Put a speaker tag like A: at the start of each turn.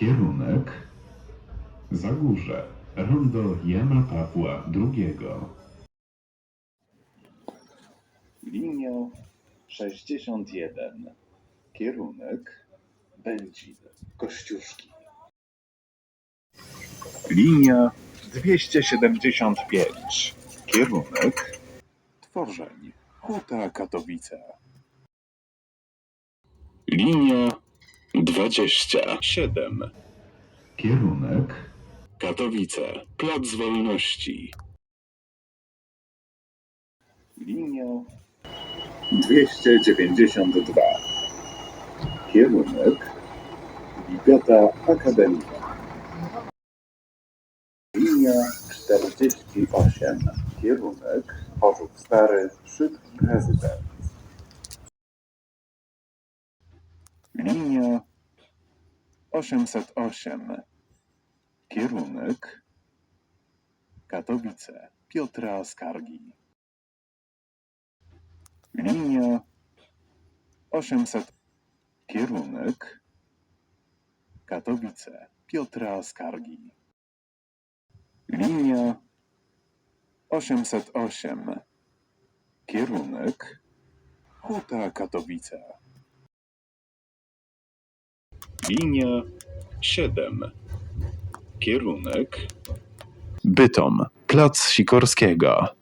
A: Kierunek Zagórze, rondo Jana Pawła II.
B: Linia 61. Kierunek Będzin, Kościuszki. Linia 275. Kierunek Tworzeń, Huta Katowice. Linia 27.
A: Kierunek
B: Katowice, Plac Wolności. Linia 292. Kierunek Ligata Akademia. Linia 48. Kierunek Chorzów Stary, Szybki Prezydent. Linia 808. Kierunek Katowice, Piotra Skargi. Linia 800. Kierunek Katowice, Piotra Skargi. Linia 808. Kierunek Huta Katowice. Linia 7. Kierunek Bytom, Plac Sikorskiego.